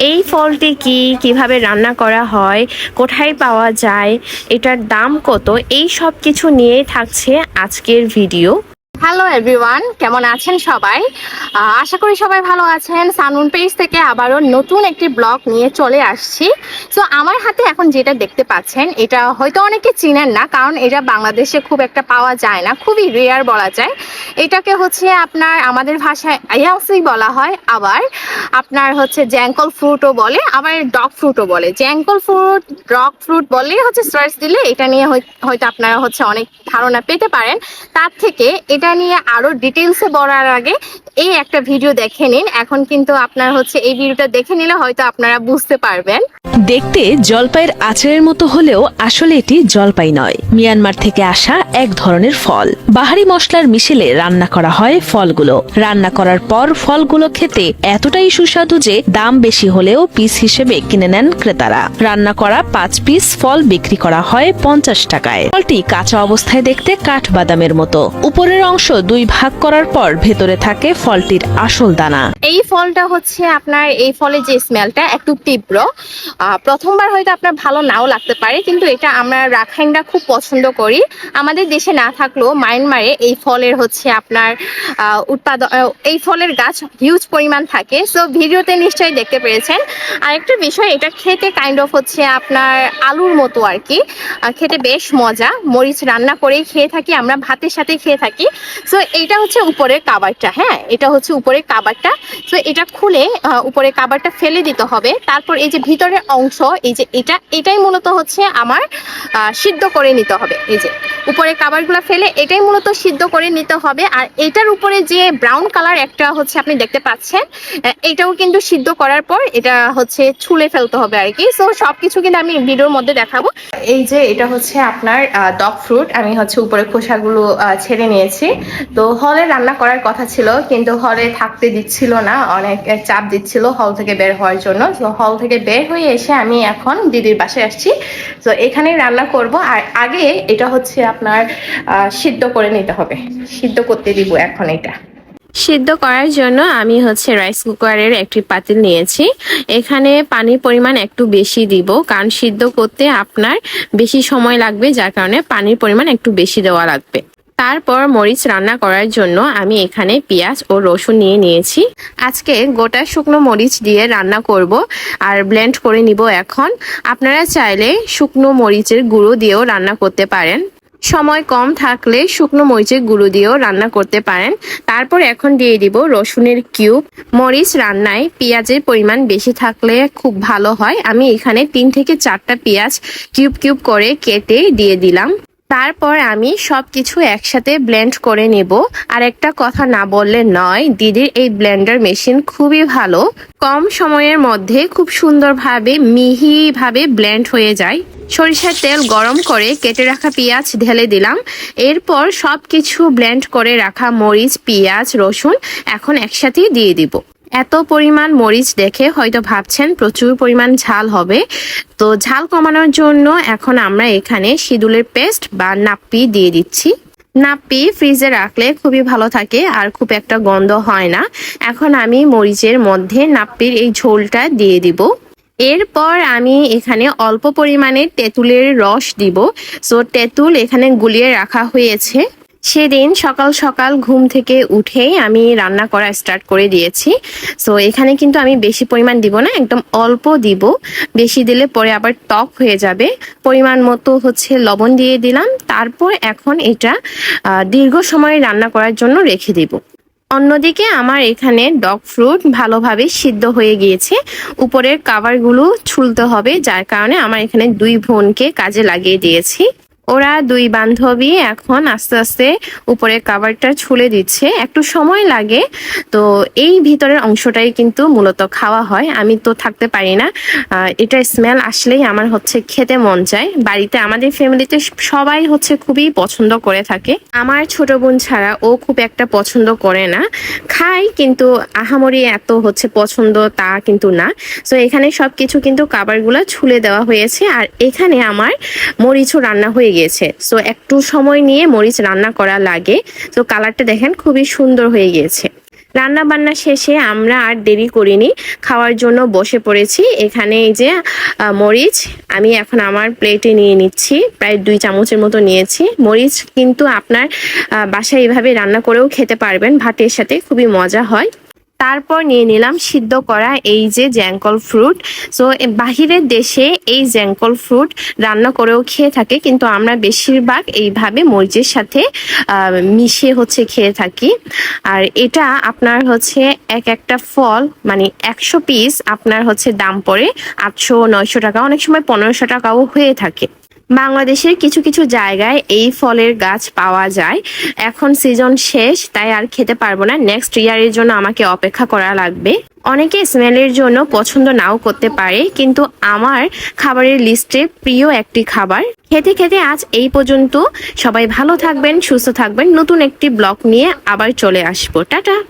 এই ফলটি কি? কীভাবে রান্না করা হয়? কোথায় পাওয়া যায়? এটার দাম কত? এই সব কিছু নিয়ে থাকছে আজকের ভিডিও। হ্যালো এভরিওয়ান কেমন আছেন সবাই? আশা করি সবাই ভালো আছেন। সানুন পেজ থেকে আবারও নতুন একটি ব্লগ নিয়ে চলে আসছি। সো আমার হাতে এখন যেটা দেখতে পাচ্ছেন, এটা হয়তো অনেকে চিনেন না, কারণ এটা বাংলাদেশে খুব একটা পাওয়া যায় না। খুবই রেয়ার বলা যায়। এটাকে হচ্ছে আপনার আমাদের ভাষায় আয়াসি বলা হয়, আবার আপনার হচ্ছে জ্যাঙ্কল ফ্রুটও বলে, আবার ডগ ফ্রুটও বলে। জ্যাঙ্কল ফ্রুট, ডগ ফ্রুট বলে হচ্ছে সার্চ দিলে এটা নিয়ে হয়- হয়তো আপনারা হচ্ছে অনেক ধারণা পেতে পারেন। তার থেকে এটা নিয়ে আরও ডিটেলসে বলার আগে এই একটা ভিডিও দেখে নিন। এখন কিন্তু আপনার হচ্ছে এই ভিডিওটা দেখে নিলে হয়তো আপনারা বুঝতে পারবেন। দেখতে জলপাইয়ের আচারের মতো হলেও আসলে এটি জলপাই নয়। মিয়ানমার থেকে আসা এক ধরনের ফল। বাহারি মশলার মিশেলে রান্না করা হয় ফলগুলো। রান্না করার পর ফলগুলো খেতে এতটাই সুস্বাদু যে দাম বেশি হলেও পিস হিসেবে কিনে নেন ক্রেতারা। রান্না করা পাঁচ পিস ফল বিক্রি করা হয় পঞ্চাশ টাকায়। ফলটি কাঁচা অবস্থায় দেখতে কাঠ বাদামের মতো। উপরের অংশ দুই ভাগ করার পর ভেতরে থাকে ফলটির আসল দানা। এই ফলটা হচ্ছে আপনার, এই ফলের যে স্মেলটা একটু তীব্র প্রথমবার হয়তো আপনার ভালো নাও লাগতে পারে, কিন্তু এটা আমরা রাখাইনরা খুব পছন্দ করি। আমাদের দেশে না থাকলেও মায়ানমারে এই ফলের হচ্ছে আপনার উৎপাদন এই ফলের গাছ হিউজ পরিমাণ থাকে। সো ভিডিওতে নিশ্চয়ই দেখতে পেরেছেন। আরেকটা বিষয়, এটা খেতে কাইন্ড অফ হচ্ছে আপনার আলুর মতো আর কি। খেতে বেশ মজা। মরিচ রান্না করেই খেয়ে থাকি, আমরা ভাতের সাথে খেয়ে থাকি। সো এইটা হচ্ছে উপরের কাবারটা হ্যাঁ? এটা হচ্ছে উপরের কাবারটা। তো এটা খুলে উপরে কাবারটা ফেলে দিতে হবে। তারপর এই যে ভিতরের অংশ, এই যে এটা, এটাই মূলত হচ্ছে আমার সিদ্ধ করে নিতে হবে। এই যে উপরে কাবারগুলো ফেলে এটাই মূলত সিদ্ধ করে নিতে হবে। আর এটার উপরে যে ব্রাউন কালার একটা হচ্ছে আপনি দেখতে পাচ্ছেন এটাও কিন্তু সিদ্ধ করার পর এটা হচ্ছে ছুলে ফেলতে হবে আর কি। সো সবকিছু কিন্তু আমি ভিডিওর মধ্যে দেখাবো। এই যে এটা হচ্ছে আপনার ডগ ফ্রুট আমি হচ্ছে উপরে খোসাগুলো ছেড়ে নিয়েছি। তো হলে রান্না করার কথা ছিল, কিন্তু হলে থাকতে দিচ্ছিল না, অনেক চাপ দিচ্ছিল হল থেকে বের হওয়ার জন্য। তো হল থেকে বের হয়ে এসে আমি এখন দিদির বাসায় আসছি। তো এখানেই রান্না করব আর আগে এটা হচ্ছে আপনার সিদ্ধ করে নিতে হবে। সিদ্ধ করতে দিব এখন এটা। সিদ্ধ করার জন্য আমি হচ্ছে রাইস কুকারের একটি পাতিল নিয়েছি। এখানে পানির পরিমাণ একটু বেশি দিব, কারণ সিদ্ধ করতে আপনার বেশি সময় লাগবে, যার কারণে পানির পরিমাণ একটু বেশি দেওয়া লাগবে। তারপর মরিচ রান্না করার জন্য আমি এখানে পেঁয়াজ ও রসুন নিয়ে নিয়েছি। আজকে গোটা শুকনো মরিচ দিয়ে রান্না করব আর ব্লেন্ড করে নিব এখন। আপনারা চাইলে শুকনো মরিচের গুঁড়ো দিয়েও রান্না করতে পারেন। সময় কম থাকলে শুকনো মরিচের গুঁড়ো দিয়েও রান্না করতে পারেন। তারপর এখন দিয়ে দিব রসুনের কিউব। মরিচ রান্নায় পেঁয়াজের পরিমাণ বেশি থাকলে খুব ভালো হয়। আমি এখানে তিন থেকে চারটা পেঁয়াজ কিউব কিউব করে কেটে দিয়ে দিলাম। তারপর আমি সব কিছু একসাথে ব্লেন্ড করে নেব। আর একটা কথা না বললে নয়, দিদির এই ব্লেন্ডার মেশিন খুবই ভালো। কম সময়ের মধ্যে খুব সুন্দরভাবে, মিহিভাবে ব্লেন্ড হয়ে যায়। সরিষার তেল গরম করে কেটে রাখা পেঁয়াজ ঢেলে দিলাম। এরপর সব কিছু ব্লেন্ড করে রাখা মরিচ, পেঁয়াজ, রসুন এখন একসাথেই দিয়ে দিব। এত পরিমাণ মরিচ দেখে হয়তো ভাবছেন প্রচুর পরিমাণ ঝাল হবে। তো ঝাল কমানোর জন্য এখন আমরা এখানে সিঁদুলের পেস্ট বা নাপ্পি দিয়ে দিচ্ছি। নাপ্পি ফ্রিজে রাখলে খুবই ভালো থাকে আর খুব একটা গন্ধ হয় না। এখন আমি মরিচের মধ্যে নাপ্পির এই ঝোলটা দিয়ে দিব। এরপর আমি এখানে অল্প পরিমাণে তেঁতুলের রস দিব। সো তেঁতুল এখানে গুলিয়ে রাখা হয়েছে। সেদিন সকাল সকাল ঘুম থেকে উঠেই আমি রান্না করা স্টার্ট করে দিয়েছি। সো এখানে কিন্তু আমি বেশি পরিমাণ দিব না, একদম অল্প দিব। বেশি দিলে পরে আবার টক হয়ে যাবে। পরিমাণ মতো হচ্ছে লবণ দিয়ে দিলাম। তারপর এখন এটা দীর্ঘ সময় রান্না করার জন্য রেখে দিব। অন্যদিকে আমার এখানে ডগ ফ্রুট ভালোভাবে সিদ্ধ হয়ে গিয়েছে। উপরের কাভারগুলো ছুলতে হবে, যার কারণে আমার এখানে দুই বোনকে কাজে লাগিয়ে দিয়েছি। ওরা দুই বান্ধবী এখন আস্তে আস্তে উপরের কাভারটা ছুলে দিচ্ছে। একটু সময় লাগে, তো এই ভিতরের অংশটাই কিন্তু মূলত খাওয়া হয়। আমি তো থাকতে পারি না। এটা স্মেল আসলেই আমার হচ্ছে খেতে মন চায়। বাড়িতে আমাদের ফ্যামিলিতে সবাই হচ্ছে খুবই পছন্দ করে থাকে। আমার ছোট বোন ছাড়া ও খুব একটা পছন্দ করে না। খাই কিন্তু আহামরি এত হচ্ছে পছন্দ তা কিন্তু না। তো এখানে সবকিছু কিন্তু কাবারগুলো ছুলে দেওয়া হয়েছে। আর এখানে আমার মরিচও রান্না হয়ে গিয়েছে। সো একটু সময় নিয়ে মরিচ রান্না করা লাগে। তো কালারটা দেখেন খুবই সুন্দর হয়ে গিয়েছে। রান্না বান্না শেষে আমরা আর দেরি করিনি। খাওয়ার জন্য বসে পড়েছি। এখানে এই যে মরিচ, আমি এখন আমার প্লেটে নিয়ে নিচ্ছি। প্রায় দুই চামচের মতো নিয়েছি। মরিচ কিন্তু আপনার বাসায় এইভাবে রান্না করেও খেতে পারবেন। ভাতের সাথে খুবই মজা হয়। তারপর নিয়ে নিলাম সিদ্ধ করা এই যে জ্যাঙ্কল ফ্রুট। সো বাহিরের দেশে এই জ্যাঙ্কল ফ্রুট রান্না করেও খেয়ে থাকে, কিন্তু আমরা বেশিরভাগ এইভাবে মরিচের সাথে মিশিয়ে হচ্ছে খেয়ে থাকি। আর এটা আপনার হচ্ছে এক একটা ফল মানে একশো পিস আপনার হচ্ছে দাম পড়ে আটশো নয়শো টাকা, অনেক সময় পনেরোশো টাকাও হয়ে থাকে। বাংলাদেশের কিছু কিছু জায়গায় এই ফলের গাছ পাওয়া যায়। এখন সিজন শেষ, তাই আর খেতে পারব না। নেক্সট ইয়ারের জন্য আমাকে অপেক্ষা করা লাগবে। অনেকে স্মেলের জন্য পছন্দ নাও করতে পারে, কিন্তু আমার খাবারের লিস্টে প্রিয় একটি খাবার। খেতে খেতে আজ এই পর্যন্ত। সবাই ভালো থাকবেন, সুস্থ থাকবেন। নতুন একটি ব্লগ নিয়ে আবার চলে আসব। টাটা!